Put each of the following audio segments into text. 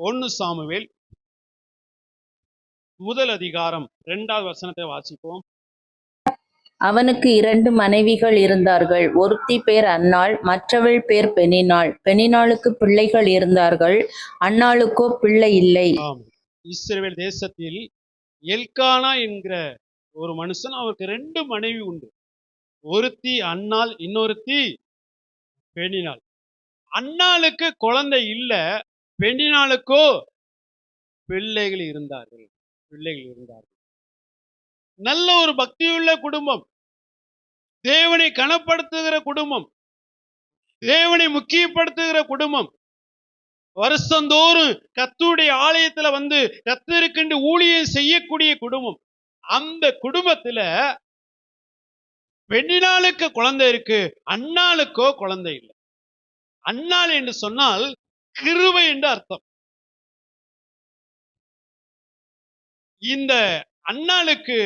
ஒன்னு சாமுவேல். முதல் அதிகாரம் இரண்டாவது வசனத்தை வாசிப்போம். அவனுக்கு இரண்டு மனைவிகள் இருந்தார்கள். ஒருத்தி பேர் அன்னாள் மற்றவள் பேர் பெனினாள். பெனினாளுக்கு பிள்ளைகள் இருந்தார்கள். அன்னாளுக்கோ பிள்ளை இல்லை. ஆம். இஸ்ரவேல் தேசத்தில் எல்கானா என்கிற ஒரு மனுஷன் அவருக்கு ரெண்டு மனைவி உண்டு. ஒருத்தி அன்னாள் இன்னொருத்தி பெண்ணினாள் அன்னாளுக்கு குழந்தை இல்ல பெண்ணினாளுக்கோ பிள்ளைகள் இருந்தார்கள். பிள்ளைகள் இருந்தார்கள். நல்ல ஒரு பக்தியுள்ள குடும்பம். தேவனை கனப்படுத்துகிற குடும்பம். தேவனை முக்கியப்படுத்துகிற குடும்பம். வருஷந்தோறும் கத்துடைய ஆலயத்துல வந்து கத்திருக்கின்ற ஊழியம் செய்யக்கூடிய குடும்பம். அந்த குடும்பத்துல பெண்ணினாளுக்கு குழந்தை இருக்கு அண்ணாளுக்கோ குழந்தை இல்லை. அண்ணாள் என்று சொன்னால் கிருவை என்று அர்த்தம். இந்த அண்ணாளுக்கு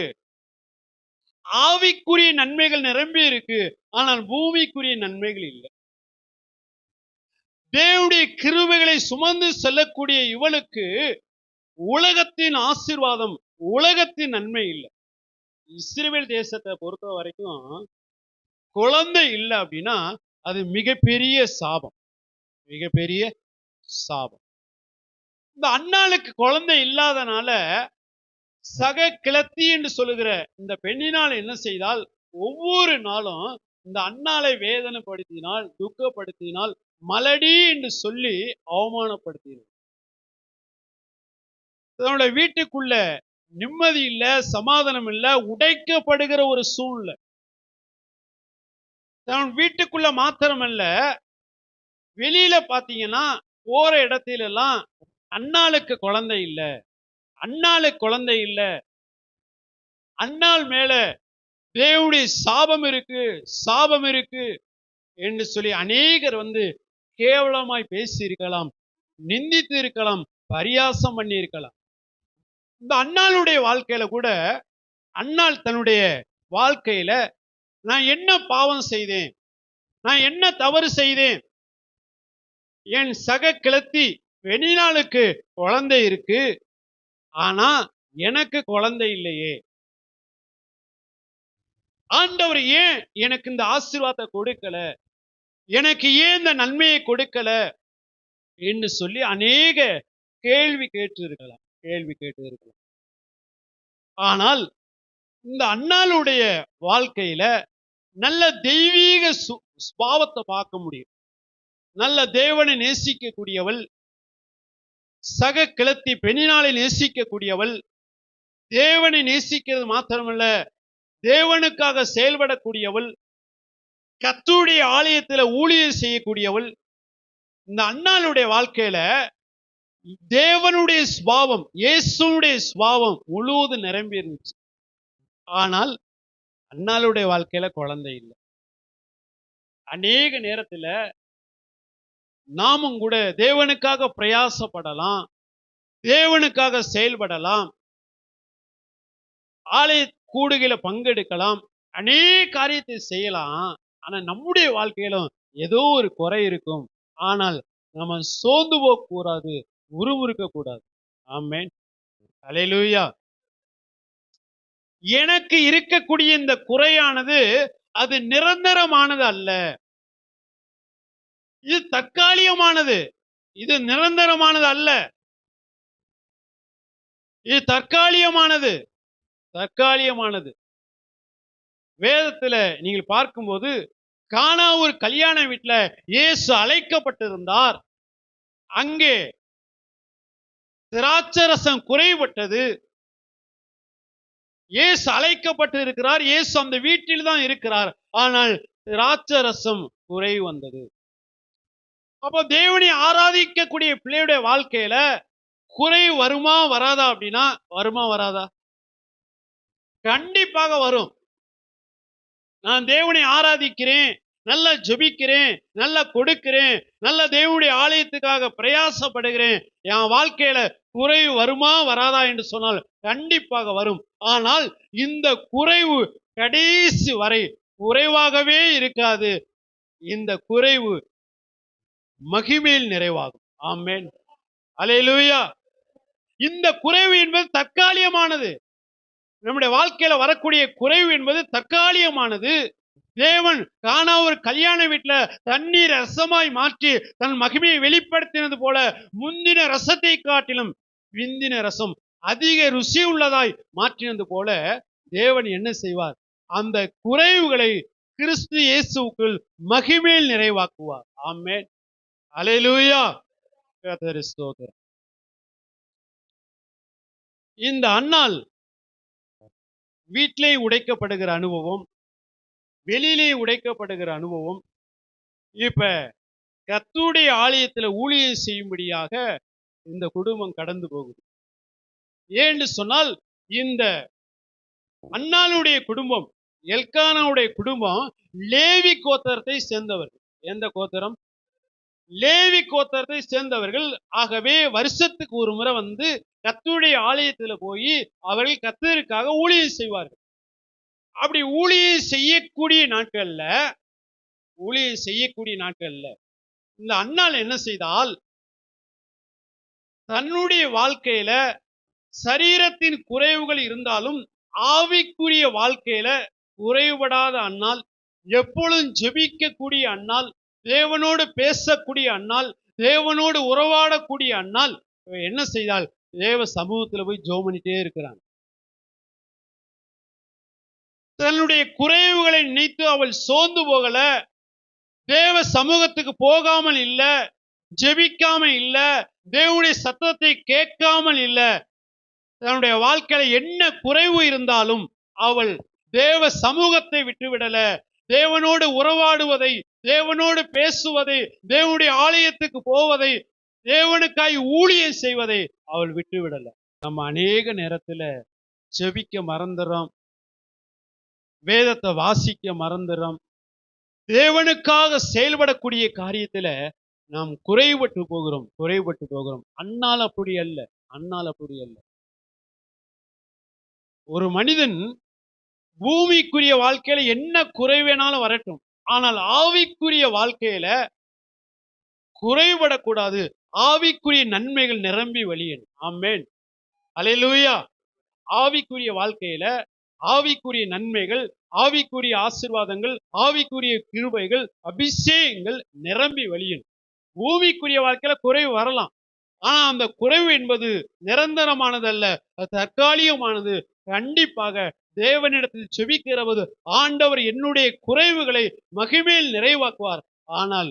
ஆவிக்குரிய நன்மைகள் நிரம்பி இருக்கு. ஆனால் பூமிக்குரிய நன்மைகள் இல்லை. தேவடைய கிருவைகளை சுமந்து செல்லக்கூடிய இவளுக்கு உலகத்தின் ஆசீர்வாதம் உலகத்தின் நன்மை இல்லை. இஸ்ரேல் தேசத்தை பொறுத்த வரைக்கும் குழந்தை இல்லை அப்படின்னா அது மிகப்பெரிய சாபம். மிகப்பெரிய சாபம். இந்த அண்ணாளுக்கு குழந்தை இல்லாதனால சக கிளத்தி என்று சொல்லுகிற இந்த பெண்ணினால் என்ன செய்தால் ஒவ்வொரு நாளும் இந்த அண்ணாளை வேதனைப்படுத்தினால் துக்கப்படுத்தினால் மலடி என்று சொல்லி அவமானப்படுத்தினார் தன்னுடைய வீட்டுக்குள்ள நிம்மதி இல்ல சமாதானம் இல்ல உடைக்கப்படுகிற ஒரு சூழ்நிலை. தன் வீட்டுக்குள்ள மாத்திரமல்ல வெளியில பாத்தீங்கன்னா போற இடத்துல எல்லாம் அண்ணாளுக்கு குழந்தை இல்ல. அண்ணாளுக்கு குழந்தை இல்ல. அண்ணாள் மேல தேவனுடைய சாபம் இருக்கு சாபம் இருக்கு என்று சொல்லி அநேகர் வந்து கேவலமாய் பேசி இருக்கலாம் நிந்தித்து இருக்கலாம் பரியாசம் பண்ணி இருக்கலாம் இந்த அண்ணாளுடைய வாழ்க்கையில கூட அண்ணாள் தன்னுடைய வாழ்க்கையில நான் என்ன பாவம் செய்தேன் நான் என்ன தவறு செய்தேன் என் சக கிளத்தி வெளிநாளுக்கு குழந்தை இருக்கு. ஆனா எனக்கு குழந்தை இல்லையே. ஆண்டவர் ஏன் எனக்கு இந்த ஆசீர்வாதத்தை கொடுக்கல? எனக்கு ஏன் இந்த நன்மையை கொடுக்கல? என்று சொல்லி அநேக கேள்வி கேட்டு இருக்கலாம் கேள்வி கேட்டு இருக்கலாம் ஆனால் இந்த அண்ணாளுடைய வாழ்க்கையில நல்ல தெய்வீக சு- சுபாவத்தை பார்க்க முடியும். நல்ல தேவனை நேசிக்கக்கூடியவள் சக கிளத்தி பெண்ணினாலை நேசிக்கக்கூடியவள் தேவனை நேசிக்கிறது மாத்திரமல்ல தேவனுக்காக செயல்படக்கூடியவள் கத்துடைய ஆலயத்துல ஊழியர் செய்யக்கூடியவள். இந்த அண்ணாளுடைய வாழ்க்கையில தேவனுடைய சுபாவம் இயேசுடைய சுவாவம் முழுவதும் நிரம்பி இருந்துச்சு. ஆனால் அண்ணாளுடைய வாழ்க்கையில குழந்தை இல்லை. அநேக நேரத்துல நாமும் கூட தேவனுக்காக பிரயாசப்படலாம். தேவனுக்காக செயல்படலாம். ஆலய கூடுகையில பங்கெடுக்கலாம். அநேக காரியத்தை செய்யலாம். ஆனா நம்முடைய வாழ்க்கையிலும் ஏதோ ஒரு குறை இருக்கும். ஆனால் நம்ம சோர்ந்து போக கூடாது உருமுறுக்க கூடாது ஆமேன். அலையிலூயா எனக்கு இருக்கக்கூடிய இந்த குறையானது அது நிரந்தரமானது அல்ல. இது தற்காலிகமானது. இது நிரந்தரமானது அல்ல. இது தற்காலிகமானது. தற்காலிகமானது. வேதத்துல நீங்கள் பார்க்கும்போது கானா ஒரு கல்யாண வீட்டுல இயேசு அழைக்கப்பட்டிருந்தார். அங்கே திராட்சரசம் குறைபட்டது. இயேசு அழைக்கப்பட்டு இருக்கிறார் இயேசு அந்த வீட்டில் தான் இருக்கிறார். ஆனால் திராட்சரசம் குறை வந்தது அப்போ தேவனை ஆராதிக்கக்கூடிய பிள்ளையுடைய வாழ்க்கையில குறை வருமா வராதா அப்படின்னா வருமா வராதா? கண்டிப்பாக வரும். நான் தேவனை ஆராதிக்கிறேன் நல்லா ஜபிக்கிறேன் நல்லா கொடுக்கிறேன் நல்ல தேவனுடைய ஆலயத்துக்காக பிரயாசப்படுகிறேன் என் வாழ்க்கையில குறைவு வருமா வராதா என்று சொன்னால் கண்டிப்பாக வரும். ஆனால் இந்த குறைவு கடைசி வரை குறைவாகவே இருக்காது. இந்த குறைவு மகிமையில் நிறைவாகும். ஆமேன். அல்லேலூயா. இந்த குறைவு என்பது தற்காலிகமானது. நம்முடைய வாழ்க்கையில வரக்கூடிய குறைவு என்பது தற்காலிகமானது. தேவன் காணா ஒரு கல்யாண வீட்டுல தண்ணீர் ரசமாய் மாற்றி தன் மகிமையை வெளிப்படுத்தினது போல முந்தின ரசத்தை காட்டிலும் விந்தின ரசம் அதிக ருசி உள்ளதாய் மாற்றினது போல தேவன் என்ன செய்வார்? அந்த குறைவுகளை கிறிஸ்து இயேசுக்குள் மகிமையில் நிறைவாக்குவார். ஆமேன். அலையிலூயா ஸ்தோத்திரம். இந்த அண்ணால் வீட்டிலே உடைக்கப்படுகிற அனுபவம் வெளியிலே உடைக்கப்படுகிற அனுபவம் இப்ப கத்துடைய ஆலயத்துல ஊழியர் செய்யும்படியாக இந்த குடும்பம் கடந்து போகுது. ஏன்னு சொன்னால் இந்த அண்ணாளுடைய குடும்பம் எல்கானாவுடைய குடும்பம் லேவி கோத்தரத்தை சேர்ந்தவர்கள். எந்த கோத்தரம்? லேவி கோத்தரத்தை சேர்ந்தவர்கள். ஆகவே வருஷத்துக்கு ஒரு முறை வந்து கத்துடைய ஆலயத்துல போய் அவர்கள் கத்தருக்காக ஊழியம் செய்வார்கள். அப்படி ஊழியம் செய்யக்கூடிய நாட்கள்ல ஊழியம் செய்யக்கூடிய நாட்கள்ல இந்த அண்ணால் என்ன செய்தால் தன்னுடைய வாழ்க்கையில சரீரத்தின் குறைவுகள் இருந்தாலும் ஆவிக்குரிய வாழ்க்கையில குறைபடாத அண்ணால் எப்பொழுதும் ஜெபிக்கக்கூடிய அண்ணால் தேவனோடு பேசக்கூடிய அண்ணால் தேவனோடு உறவாடக்கூடிய அண்ணால் என்ன செய்தால் தேவ சமூகத்துல போய் ஜோ பண்ணிட்டே இருக்கிறான். தன்னுடைய குறைவுகளை நினைத்து அவள் சோர்ந்து போகல. தேவ சமூகத்துக்கு போகாமல் இல்ல ஜெபிக்காம இல்ல தேவனுடைய சத்தத்தை கேட்காமல் இல்ல. தன்னுடைய வாழ்க்கையில என்ன குறைவு இருந்தாலும் அவள் தேவ சமூகத்தை விட்டுவிடல தேவனோடு உறவாடுவதை தேவனோடு பேசுவதை தேவனுடைய ஆலயத்துக்கு போவதை தேவனுக்காய் ஊழியம் செய்வதை அவள் விட்டுவிடல. நம்ம அநேக நேரத்துல செபிக்க மறந்துறோம். வேதத்தை வாசிக்க மறந்துறோம். தேவனுக்காக செயல்படக்கூடிய காரியத்துல நாம் குறைபட்டு போகிறோம் குறைபட்டு போகிறோம். அன்னால் அப்படி அல்ல அன்னால் அப்படி அல்ல. ஒரு மனிதன் பூமிக்குரிய வாழ்க்கையில என்ன குறை வேணாலும் வரட்டும். ஆனால் ஆவிக்குரிய வாழ்க்கையில குறைபடக்கூடாது. ஆவிக்குரிய நன்மைகள் நிரம்பி வழியணும். ஆமேன். அலையலூயா ஆவிக்குரிய வாழ்க்கையில ஆவிக்குரிய நன்மைகள் ஆவிக்குரிய ஆசிர்வாதங்கள் ஆவிக்குரிய கிருபைகள் அபிஷேகங்கள் நிரம்பி வழியணும். பூமிக்குரிய வாழ்க்கையில குறைவு வரலாம். ஆனா அந்த குறைவு என்பது நிரந்தரமானதல்ல அல்ல தற்காலிகமானது. கண்டிப்பாக தேவனிடத்தில் செபிக்கிறவது ஆண்டவர் என்னுடைய குறைவுகளை மகிமேல் நிறைவாக்குவார். ஆனால்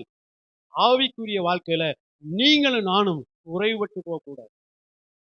ஆவிக்குரிய வாழ்க்கையில நீங்களும் நானும் குறைபட்டு போகக்கூடாது.